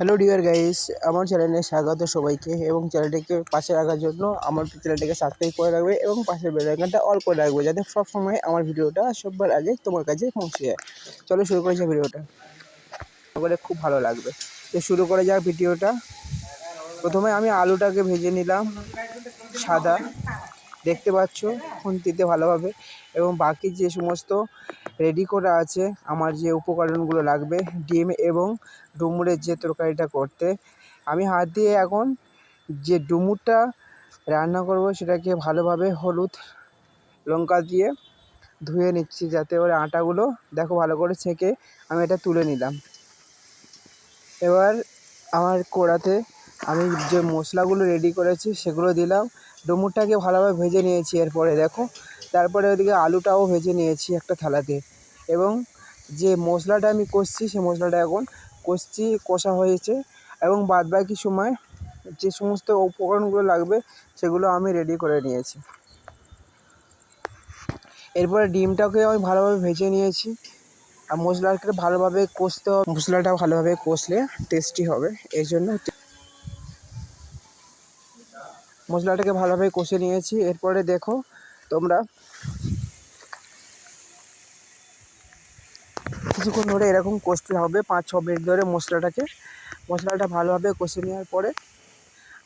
Hello dear guys আমার চ্যানেলে স্বাগত সবাইকে এবং চ্যানেলটিকে পাশে রাখার জন্য আমার চ্যানেলটিকে সাবস্ক্রাইব করে রাখবে এবং পাশের বেল আইকনটা অল করে রাখবে যাতে সব সময় আমার ভিডিওটা সবার আগে তোমার কাছে পৌঁছে যায়। চলো শুরু করেছি ভিডিওটা। করে খুব ভালো লাগবে। তো শুরু করে যাক ভিডিওটা। প্রথমে আমি আলুটাকে ভেজে নিলাম সাদা। দেখতে পাচ্ছ, খুন্তিতে ভালোভাবে। এবং বাকি যে সমস্ত রেডি করা আছে। আমার যে উপকরণগুলো লাগবে, ডিম এবং ডুমুরের যে তরকারিটা করতে। আমি হাত দিয়ে এখন যে ডুমুরটা রান্না করব, সেটাকে ভালোভাবে হলুদ লঙ্কা দিয়ে ধুয়ে নিচ্ছি, যাতে ওর আটাগুলো দেখো ভালো করে ছেঁকে আমি এটা তুলে নিলাম। এবার আমার কড়াতে আমি যে মশলাগুলো রেডি করেছি সেগুলো দিলাম। ডুমুরটাকে ভালোভাবে ভেজে নিয়েছি এরপরে দেখো। তারপরে ওদিকে আলুটাও ভেজে নিয়েছি একটা থালাতে। এবং যে মশলাটা আমি কষছি সেই মশলাটা এখন কষছি, কষা হয়েছে। এবং বাদবাকি সময় যে সমস্ত উপকরণগুলো লাগবে সেগুলো আমি রেডি করে নিয়েছি। এরপরে ডিমটাকে আমি ভালোভাবে ভেজে নিয়েছি। আর মশলাটাকে ভালোভাবে কষতে হবে। মশলাটা ভালোভাবে কষলে টেস্টি হবে। এই জন্য মশলাটাকে ভালোভাবে কষে নিয়েছি। এরপরে দেখো তোমরা কিছুক্ষণ ধরে এরকম কষতে হবে, পাঁচ ছ মিনিট ধরে মশলাটাকে। মশলাটা ভালোভাবে কষে নেওয়ার পরে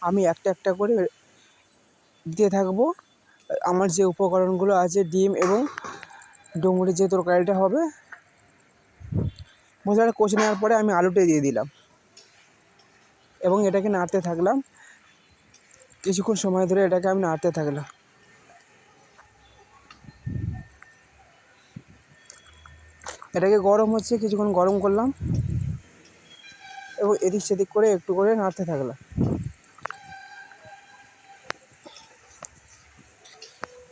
আমি একটা একটা করে দিতে থাকব। আমার যে উপকরণগুলো আছে, ডিম এবং ডুমুরের যে তরকারিটা হবে, মশলাটা কষে নেওয়ার পরে আমি আলুটা দিয়ে দিলাম এবং এটাকে নাড়তে থাকলাম। কিছুক্ষণ সময় ধরে এটাকে আমি নাড়তে থাকলাম। এটাকে গরম হচ্ছে, কিছুক্ষণ গরম করলাম এবং এদিক সেদিক করে একটু করে নাড়তে থাকলাম।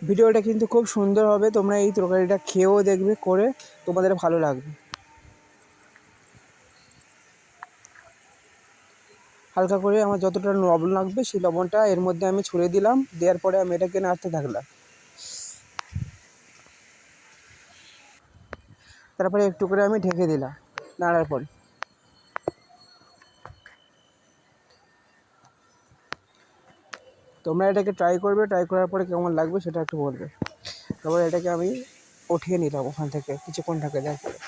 ভিডিওটা কিন্তু খুব সুন্দর হবে, তোমরা এই তরকারিটা খেয়েও দেখবে, করে তোমাদের ভালো লাগবে। হালকা করে আমার যতটা লবণ লাগবে সেই লবণটা এর মধ্যে আমি ছুঁড়ে দিলাম, দেওয়ার পরে আমি এটাকে নাড়তে থাকলাম। তারপরে একটু করে আমি ঢেকে দিলাম নাড়ার পরে। তোমরা এটাকে ট্রাই করবে ট্রাই করার পরে কেমন লাগবে সেটা একটু বলবে। তারপরে এটাকে আমি উঠিয়ে নিলাম ওখান থেকে, কিছুক্ষণ ঢাকে দেওয়ার পরে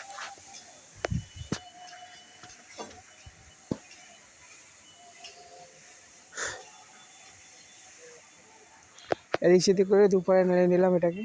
এদিক সেদিক করে দুপুরে মেলে নিলাম এটাকে।